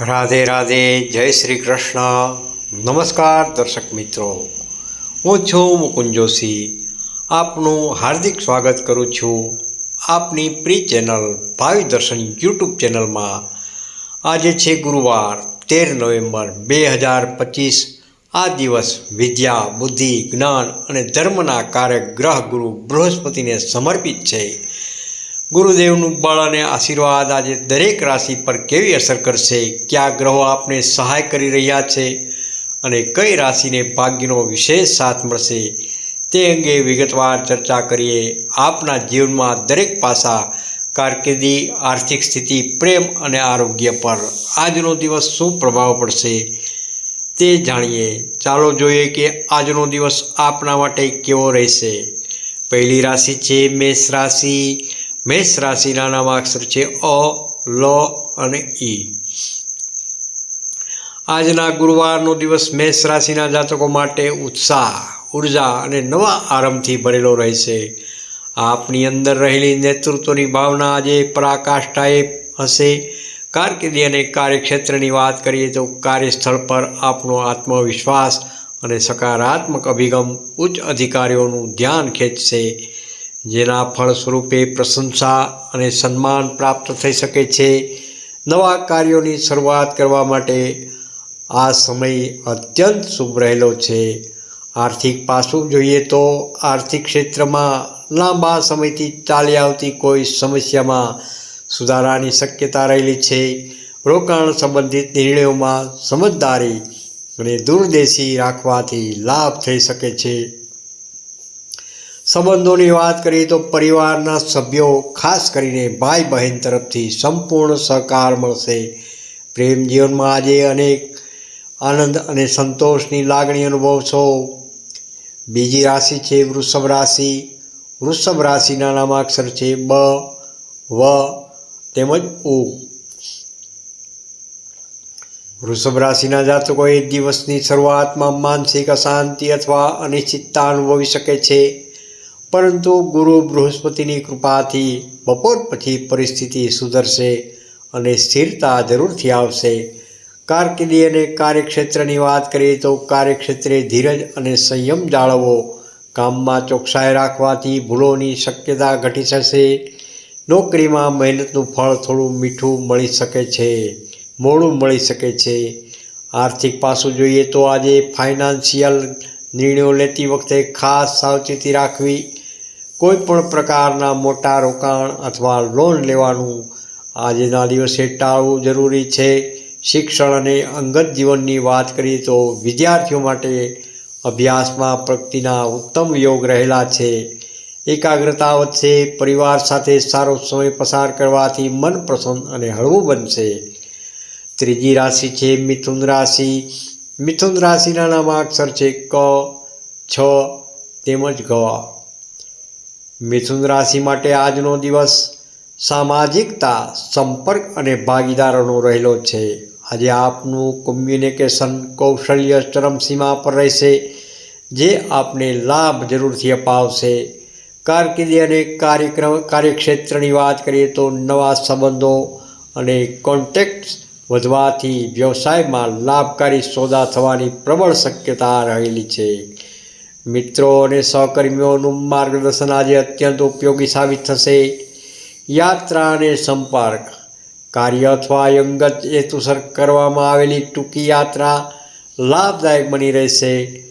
રાધે રાધે, જય શ્રી કૃષ્ણ. નમસ્કાર દર્શક મિત્રો. હું છું મુકુંદ જોશી. આપનું હાર્દિક સ્વાગત કરું છું આપની પ્રી ચેનલ ભાવિ દર્શન યુટ્યુબ ચેનલમાં. આજે છે ગુરુવાર તેર નવેમ્બર બે હજાર પચીસ. આ દિવસ વિદ્યા, બુદ્ધિ, જ્ઞાન અને ધર્મના કારક ગ્રહ ગુરુ બૃહસ્પતિને સમર્પિત છે. ગુરુદેવનું બળ અને આશીર્વાદ આજે દરેક રાશિ પર કેવી અસર કરશે? કયા ગ્રહો આપને સહાય કરી રહ્યા છે? અને કઈ રાશિને ભાગ્યનો વિશેષ સાથ મળશે? તે અંગે વિગતવાર ચર્ચા કરીએ. આપના જીવનમાં દરેક પાસા, કારકિર્દી, આર્થિક સ્થિતિ, પ્રેમ અને આરોગ્ય પર આજનો દિવસ શું પ્રભાવ પડશે તે જાણીએ. ચાલો જોઈએ કે આજનો દિવસ આપના માટે કેવો રહેશે. પહેલી રાશિ છે મેષ રાશિ. મેષ રાશિના નામાક્ષર છે અ, લ અને ઈ આજના ગુરુવારનો દિવસ મેષ રાશિના જાતકો માટે ઉત્સાહ, ઊર્જા અને નવા આરંભથી ભરેલો રહેશે. આપની અંદર રહેલી નેતૃત્વની ભાવના આજે પરાકાષ્ઠાએ હશે. કારકિર્દી અને કાર્યક્ષેત્રની વાત કરીએ તો કાર્યસ્થળ પર આપનો આત્મવિશ્વાસ અને સકારાત્મક અભિગમ ઉચ્ચ અધિકારીઓનું ધ્યાન ખેંચશે. જેના ફળ સ્વરૂપે પ્રશંસા અને સન્માન પ્રાપ્ત થઈ શકે છે. નવા કાર્યોની શરૂઆત કરવા માટે આ સમય અત્યંત શુભ રહેલો છે. આર્થિક પાસું જોઈએ તો આર્થિક ક્ષેત્રમાં લાંબા સમયથી ચાલી આવતી કોઈ સમસ્યામાં સુધારાની શક્યતા રહેલી છે. રોકાણ સંબંધિત નિર્ણયોમાં સમજદારી અને દૂરદેશી રાખવાથી લાભ થઈ શકે છે. સંબંધોની વાત કરીએ તો પરિવારના સભ્યો, ખાસ કરીને ભાઈ બહેન તરફથી સંપૂર્ણ સહકાર મળશે. પ્રેમ જીવનમાં આજે અનેક આનંદ અને સંતોષની લાગણી અનુભવશો. બીજી રાશિ છે વૃષભ રાશિ. વૃષભ રાશિના નામાક્ષર છે બ, વ, તેમજ ઉ. વૃષભ રાશિના જાતકોએ દિવસની શરૂઆતમાં માનસિક અશાંતિ અથવા અનિશ્ચિતતા અનુભવી શકે છે. પરંતુ ગુરુ બૃહસ્પતિની કૃપાથી બપોર પછી પરિસ્થિતિ સુધરશે અને સ્થિરતા જરૂરથી આવશે. કારકિર્દી અને કાર્યક્ષેત્રની વાત કરીએ તો કાર્યક્ષેત્રે ધીરજ અને સંયમ જાળવવો કામમાં ચોકસાઈ રાખવાથી ભૂલોની શક્યતા ઘટી જશે. નોકરીમાં મહેનતનું ફળ થોડું મીઠું મળી શકે છે, મોડું મળી શકે છે. આર્થિક પાસું જોઈએ તો આજે ફાઇનાન્શિયલ નિર્ણયો લેતી વખતે ખાસ સાવચેતી રાખવી કોઈ પણ પ્રકારના મોટા રોકાણ અથવા લોન લેવાનું આજના દિવસે ટાળવું જરૂરી છે. શિક્ષણ અને અંગત જીવનની વાત કરીએ તો વિદ્યાર્થીઓ માટે અભ્યાસમાં પ્રગતિના ઉત્તમ યોગ રહેલા છે. એકાગ્રતા વધશે, પરિવાર સાથે સારો સમય પસાર કરવાથી મન પ્રસન્ન અને હળવું બનશે. ત્રીજી રાશિ છે મિથુન રાશિ. મિથુન રાશિના નામાક્ષર છે ક, છ તેમજ ગ મિથુન રાશિ માટે આજનો દિવસ સામાજિકતા, સંપર્ક અને ભાગીદારોનો રહેલો છે. આજે આપનું કોમ્યુનિકેશન કૌશલ્ય ચરમસીમા પર રહેશે, જે આપને લાભ જરૂરથી અપાવશે. કારકિર્દી અને કાર્યક્રમ, કાર્યક્ષેત્રની વાત કરીએ તો નવા સંબંધો અને કોન્ટેક્ટ વધવાથી વ્યવસાયમાં લાભકારી સોદા થવાની પ્રબળ શક્યતા રહેલી છે. મિત્રો અને સહકર્મીઓનું માર્ગદર્શન આજે અત્યંત ઉપયોગી સાબિત થશે. યાત્રા અને સંપર્ક. કાર્ય અથવા અંગત હેતુસર કરવામાં આવેલી ટૂંકી યાત્રા લાભદાયક બની રહેશે.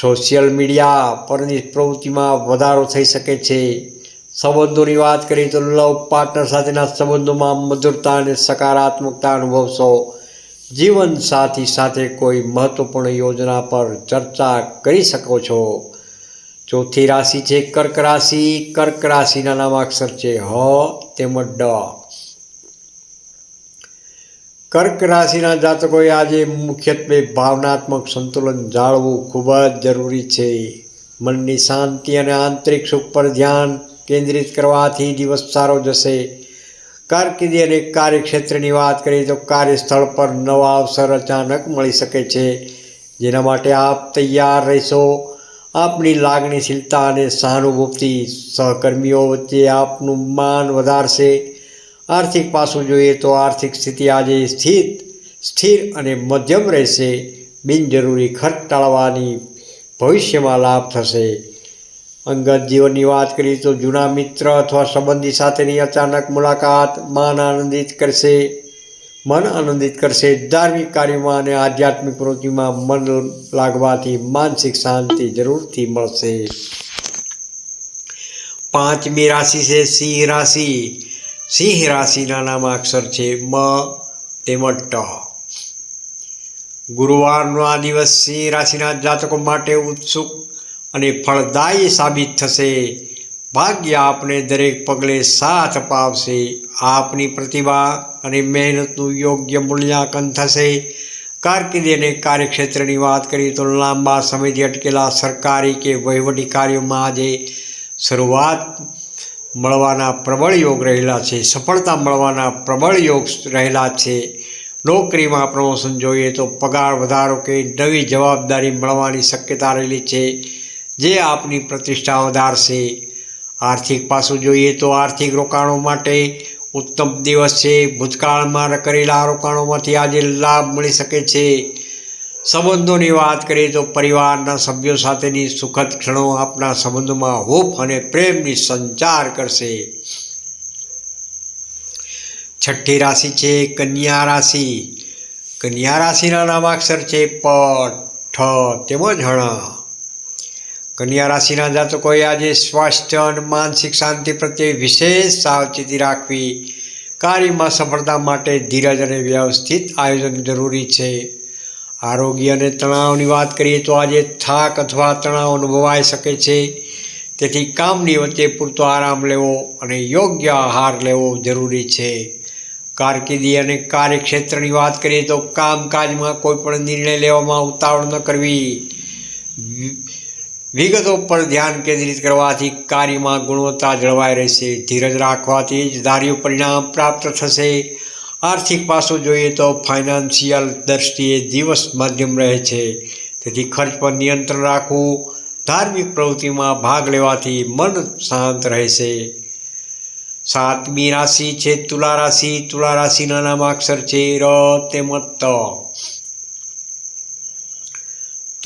સોશિયલ મીડિયા પરની પ્રવૃત્તિમાં વધારો થઈ શકે છે. સંબંધોની વાત કરીએ તો લવ પાર્ટનર સાથેના સંબંધોમાં મધુરતા અને સકારાત્મકતા અનુભવશો. જીવન સાથી સાથે કોઈ મહત્વપૂર્ણ યોજના પર ચર્ચા કરી શકો છો? ચોથી રાશિ છે કર્ક રાશિ. કર્ક રાશિના નામાક્ષર છે હ, તેમજ ડ. કર્ક રાશિના જાતકોએ આજે મુખ્યત્વે ભાવનાત્મક સંતુલન જાળવવું ખૂબ જ જરૂરી છે. મનની શાંતિ અને આંતરિક સુખ પર ધ્યાન કેન્દ્રિત કરવાથી દિવસ સારો જશે. કારકિર્દી અને કાર્યક્ષેત્રની વાત કરીએ તો કાર્યસ્થળ પર નવા અવસર અચાનક મળી શકે છે. જેના માટે આપ તૈયાર રહેશો. આપની લાગણીશીલતા અને સહાનુભૂતિ સહકર્મીઓ વચ્ચે આપનું માન વધારશે. આર્થિક પાસું જોઈએ તો આર્થિક સ્થિતિ આજે સ્થિત, સ્થિર અને મધ્યમ રહેશે. બિનજરૂરી ખર્ચ ટાળવાની ભવિષ્યમાં લાભ થશે. અંગત જીવનની વાત કરીએ તો જૂના મિત્ર અથવા સંબંધી સાથેની અચાનક મુલાકાત મન આનંદિત કરશે. મન આનંદિત કરશે. ધાર્મિક કાર્યમાં અને આધ્યાત્મિક પ્રવૃત્તિમાં મન લાગવાથી માનસિક શાંતિ જરૂરથી મળશે. પાંચમી રાશિ છે સિંહ રાશિ. સિંહ રાશિના નામાક્ષર છે મ, તેમજ ટ. ગુરુવારનો આ દિવસ સિંહ રાશિના જાતકો માટે ઉત્સુક અને ફળદાયી સાબિત થશે. ભાગ્ય આપને દરેક પગલે સાથ અપાવશે. આપની પ્રતિભા અને મહેનતનું યોગ્ય મૂલ્યાંકન થશે. કારકિર્દી અને કાર્યક્ષેત્રની વાત કરીએ તો લાંબા સમયથી અટકેલા સરકારી કે વહીવટી કાર્યોમાં આજે શરૂઆત મળવાના પ્રબળ યોગ રહેલા છે. સફળતા મળવાના પ્રબળ યોગ રહેલા છે. નોકરીમાં પ્રમોશન જોઈએ તો પગાર વધારો કે નવી જવાબદારી મળવાની શક્યતા રહેલી છે. જે આપની પ્રતિષ્ઠા વધારશે આર્થિક પાસું જોઈએ તો આર્થિક રોકાણો માટે ઉત્તમ દિવસ છે. ભૂતકાળમાં કરેલા રોકાણોમાંથી આજે લાભ મળી શકે છે. સંબંધોની વાત કરીએ તો પરિવારના સભ્યો સાથેની સુખદ ક્ષણો આપના સંબંધોમાં હૂફ અને પ્રેમની સંચાર કરશે. છઠ્ઠી રાશિ છે કન્યા રાશિ. કન્યા રાશિના નામાક્ષર છે પ, ઠ તેમજ હણ. કન્યા રાશિના જાતકોએ આજે સ્વાસ્થ્ય અને માનસિક શાંતિ પ્રત્યે વિશેષ સાવચેતી રાખવી, કાર્યમાં સફળતા માટે ધીરજ અને વ્યવસ્થિત આયોજન જરૂરી છે. આરોગ્ય અને તણાવની વાત કરીએ તો આજે થાક અથવા તણાવ અનુભવાઈ શકે છે. તેથી કામની વચ્ચે પૂરતો આરામ લેવો અને યોગ્ય આહાર લેવો જરૂરી છે. કારકિર્દી અને કાર્યક્ષેત્રની વાત કરીએ તો કામકાજમાં કોઈ પણ નિર્ણય લેવામાં ઉતાવળ ન કરવી. વિગતો પર ધ્યાન કેન્દ્રિત કરવાથી કાર્યમાં ગુણવત્તા જળવાઈ રહેશે, ધીરજ રાખવાથી જ ધાર્યું પરિણામ પ્રાપ્ત થશે. આર્થિક પાસું જોઈએ તો ફાઇનાન્શિયલ દ્રષ્ટિએ દિવસ મધ્યમ રહે છે. તેથી ખર્ચ પર નિયંત્રણ રાખવું, ધાર્મિક પ્રવૃત્તિમાં ભાગ લેવાથી મન શાંત રહેશે. સાતમી રાશિ છે, તુલા રાશિ. તુલા રાશિના નામ અક્ષર છે ર તેમજ ત.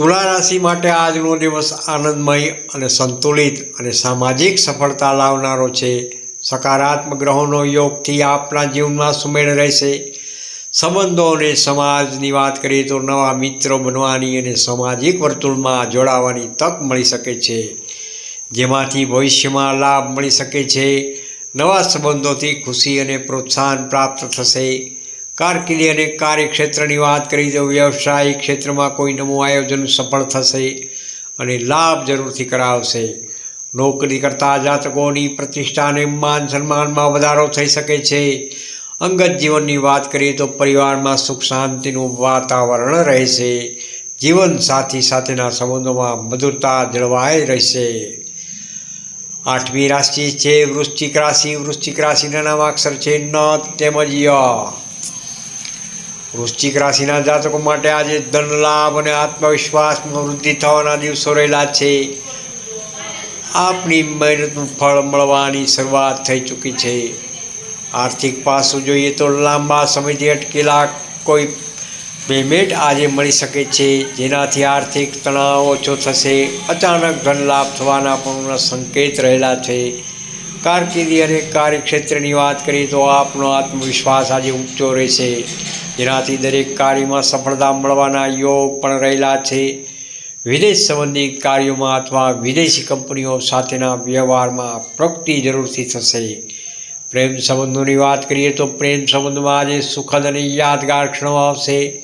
તુલા રાશિ માટે આજનો દિવસ આનંદમય અને સંતુલિત અને સામાજિક સફળતા લાવનારો છે. સકારાત્મક ગ્રહોનો યોગથી આપણા જીવનમાં સુમેળ રહેશે. સંબંધો અને સમાજની વાત કરીએ તો નવા મિત્રો બનવાની અને સામાજિક વર્તુળમાં જોડાવાની તક મળી શકે છે. જેમાંથી ભવિષ્યમાં લાભ મળી શકે છે. નવા સંબંધોથી ખુશી અને પ્રોત્સાહન પ્રાપ્ત થશે. કારકિર્દી અને કાર્યક્ષેત્રની વાત કરીએ તો વ્યવસાયિક ક્ષેત્રમાં કોઈ નવું આયોજન સફળ થશે અને લાભ જરૂરથી કરાવશે. નોકરી કરતા જાતકોની પ્રતિષ્ઠા અને માન સન્માનમાં વધારો થઈ શકે છે. અંગત જીવનની વાત કરીએ તો પરિવારમાં સુખ શાંતિનું વાતાવરણ રહેશે. જીવન સાથી સાથેના સંબંધોમાં મધુરતા જળવાઈ રહેશે. આઠમી રાશિ છે વૃશ્ચિક રાશિ. વૃશ્ચિક રાશિના નામ અક્ષર છે ન તેમજ ય. વૃશ્ચિક રાશિના જાતકો માટે આજે ધન લાભ અને આત્મવિશ્વાસમાં વૃદ્ધિ થવાના દિવસો રહેલા છે. આપની મહેનતનું ફળ મળવાની શરૂઆત થઈ ચૂકી છે. આર્થિક પાસું જોઈએ તો લાંબા સમયથી અટકેલા કોઈ પેમેન્ટ આજે મળી શકે છે. જેનાથી આર્થિક તણાવ ઓછો થશે. અચાનક ધન લાભ થવાના પણ સંકેત રહેલા છે. કારકિર્દી અને કાર્યક્ષેત્રની વાત કરીએ તો આપનો આત્મવિશ્વાસ આજે ઊંચો રહેશે. જેનાથી દરેક કાર્યમાં સફળતા મળવાના યોગ પણ રહેલા છે. વિદેશ સંબંધી કાર્યોમાં અથવા વિદેશી કંપનીઓ સાથેના વ્યવહારમાં પ્રગતિ જરૂરથી થશે. પ્રેમ સંબંધોની વાત કરીએ તો પ્રેમ સંબંધમાં આજે સુખદ અને યાદગાર ક્ષણો આવશે.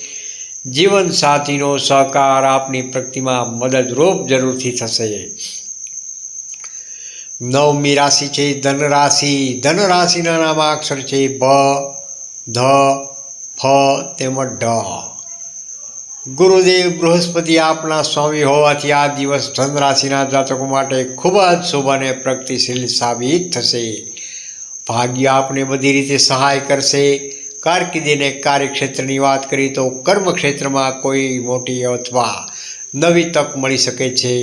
જીવનસાથીનો સહકાર આપની પ્રગતિમાં મદદરૂપ જરૂરથી થશે. નવમી રાશિ છે ધન રાશિ ધન રાશિના નામાક્ષર છે ભ ધ ફ તેમજ ઢ ગુરુદેવ બૃહસ્પતિ આપના સ્વામી હોવાથી આ દિવસ ધન રાશિના જાતકો માટે ખૂબ જ શુભ અને પ્રગતિશીલ સાબિત થશે ભાગ્ય આપને બધી રીતે સહાય કરશે કારકિર્દીને કાર્યક્ષેત્રની વાત કરીએ તો કર્મક્ષેત્રમાં કોઈ મોટી અથવા નવી તક મળી શકે છે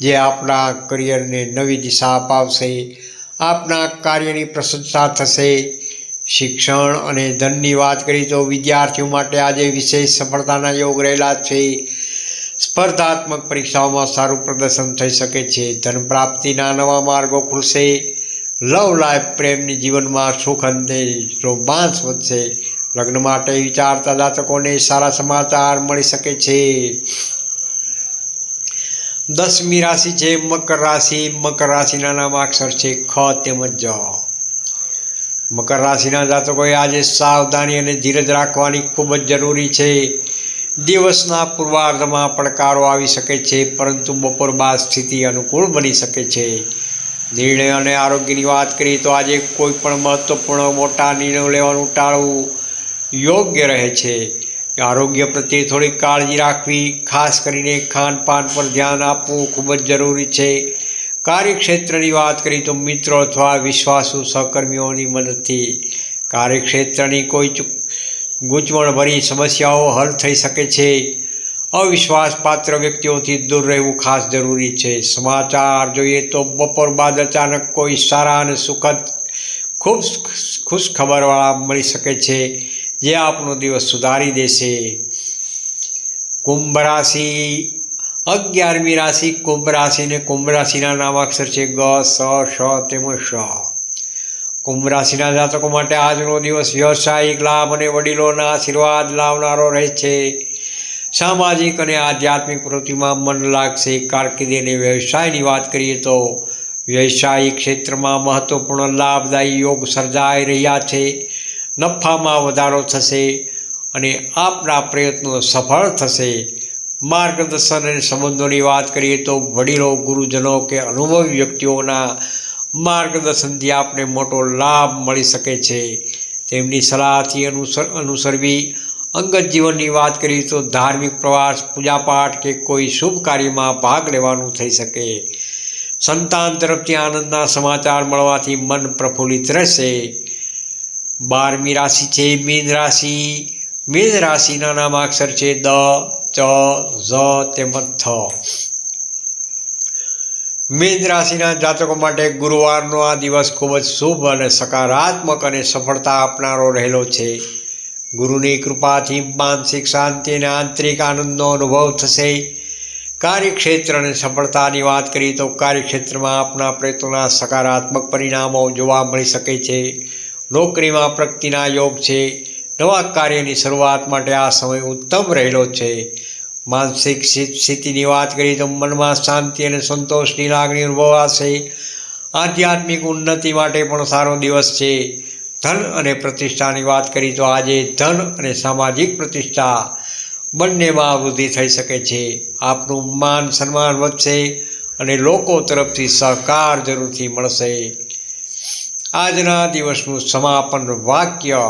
જે આપણા કરિયરને નવી દિશા અપાવશે આપના કાર્યની પ્રશંસા થશે શિક્ષણ અને ધનની વાત કરીએ તો વિદ્યાર્થીઓ માટે આજે વિશેષ સફળતાના યોગ રહેલા છે. સ્પર્ધાત્મક પરીક્ષાઓમાં સારું પ્રદર્શન થઈ શકે છે. ધન પ્રાપ્તિના નવા માર્ગો ખુલશે. લવ લાઈફ પ્રેમની જીવનમાં સુખ અંતે રોમાંસ વધશે. લગ્ન માટે વિચારતા જાતકોને સારા સમાચાર મળી શકે છે. દસમી રાશિ છે, મકર રાશિ. મકર રાશિના નામાક્ષર છે, ખ તેમજ જ. મકર રાશિના જાતકોએ આજે સાવધાની અને ધીરજ રાખવાની ખૂબ જ જરૂરી છે. દિવસના પૂર્વાર્ધમાં પડકારો આવી શકે છે, પરંતુ બપોર બાદ સ્થિતિ અનુકૂળ બની શકે છે. નિર્ણય અને આરોગ્યની વાત કરીએ તો આજે કોઈ પણ મહત્ત્વપૂર્ણ મોટા નિર્ણયો લેવાનું ટાળવું યોગ્ય રહે છે. આરોગ્ય પ્રત્યે થોડી કાળજી રાખવી, ખાસ કરીને ખાનપાન પર ધ્યાન આપવું ખૂબ જ જરૂરી છે. કાર્યક્ષેત્રની વાત કરીએ તો મિત્રો અથવા વિશ્વાસુ સહકર્મીઓની મદદથી કાર્યક્ષેત્રની કોઈ ગૂંચવણભરી સમસ્યાઓ હલ થઈ શકે છે. અવિશ્વાસપાત્ર વ્યક્તિઓથી દૂર રહેવું ખાસ જરૂરી છે. સમાચાર જોઈએ તો બપોર બાદ અચાનક કોઈ સારા અને સુખદ, ખૂબ ખુશ ખબરવાળા મળી શકે છે, જે આપનો દિવસ સુધારી દેશે. કુંભ રાશિ અગિયારમી રાશિ કુંભ રાશિને કુંભ રાશિના નામાક્ષર છે ગ, સ શ તેમજ શ કુંભ રાશિના જાતકો માટે આજનો દિવસ વ્યવસાયિક લાભ અને વડીલોના આશીર્વાદ લાવનારો રહે છે. સામાજિક અને આધ્યાત્મિક પ્રવૃત્તિમાં મન લાગશે કારકિર્દી અને વ્યવસાયની વાત કરીએ તો વ્યવસાયિક ક્ષેત્રમાં મહત્વપૂર્ણ લાભદાયી યોગ સર્જાઈ રહ્યા છે. નફામાં વધારો થશે અને આપના પ્રયત્નો સફળ થશે. માર્ગદર્શન અને સંબંધોની વાત કરીએ તો વડીલો, ગુરુજનો કે અનુભવી વ્યક્તિઓના માર્ગદર્શનથી આપને મોટો લાભ મળી શકે છે. તેમની સલાહથી અનુસર, અનુસરવી, અંગત જીવનની વાત કરીએ તો ધાર્મિક પ્રવાસ, પૂજાપાઠ કે કોઈ શુભ કાર્યમાં ભાગ લેવાનું થઈ શકે. સંતાન તરફથી આનંદના સમાચાર મળવાથી મન પ્રફુલ્લિત રહેશે. બારમી રાશિ છે, મીન રાશિ. મીન રાશિના નામાક્ષર છે દ. ચ, ઝ તેમજ થ. મીન રાશિના જાતકો માટે ગુરુવારનો આ દિવસ ખૂબ જ શુભ અને સકારાત્મક અને સફળતા આપનારો રહેલો છે. ગુરુની કૃપાથી માનસિક શાંતિ અને આંતરિક આનંદનો અનુભવ થશે. કાર્યક્ષેત્ર અને સફળતાની વાત કરીએ તો કાર્યક્ષેત્રમાં આપના પ્રયત્નોના સકારાત્મક પરિણામો જોવા મળી શકે છે. નોકરીમાં પ્રગતિના યોગ છે. નવા કાર્યની શરૂઆત માટે આ સમય ઉત્તમ રહેલો છે. માનસિક સ્થિતિની વાત કરીએ તો મનમાં શાંતિ અને સંતોષની લાગણી અનુભવાશે. આધ્યાત્મિક ઉન્નતિ માટે પણ સારો દિવસ છે. ધન અને પ્રતિષ્ઠાની વાત કરીએ તો આજે ધન અને સામાજિક પ્રતિષ્ઠા બંનેમાં વૃદ્ધિ થઈ શકે છે. આપનું માન સન્માન વધશે અને લોકો તરફથી સહકાર જરૂરથી મળશે. આજના દિવસનું સમાપન વાક્ય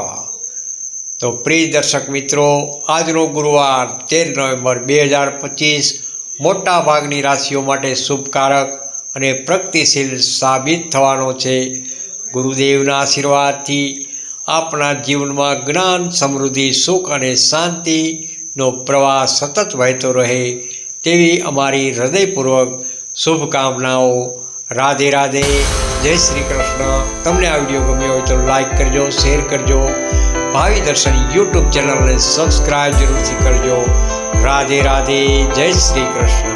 તો પ્રિય દર્શક મિત્રો, આજનો ગુરુવાર તેર નવેમ્બર બે હજાર પચીસ મોટાભાગની રાશિઓ માટે શુભકારક અને પ્રગતિશીલ સાબિત થવાનો છે. ગુરુદેવના આશીર્વાદથી આપણા જીવનમાં જ્ઞાન, સમૃદ્ધિ, સુખ અને શાંતિનો પ્રવાહ સતત વહેતો રહે તેવી અમારી હૃદયપૂર્વક શુભકામનાઓ. રાધે રાધે. જય શ્રી કૃષ્ણ. તમને આ વીડિયો ગમ્યો હોય તો લાઈક કરજો, શેર કરજો. ભાવિ દર્શન યુટ્યુબ ચેનલને સબસ્ક્રાઈબ જરૂરથી કરજો. રાધે રાધે જય શ્રી કૃષ્ણ.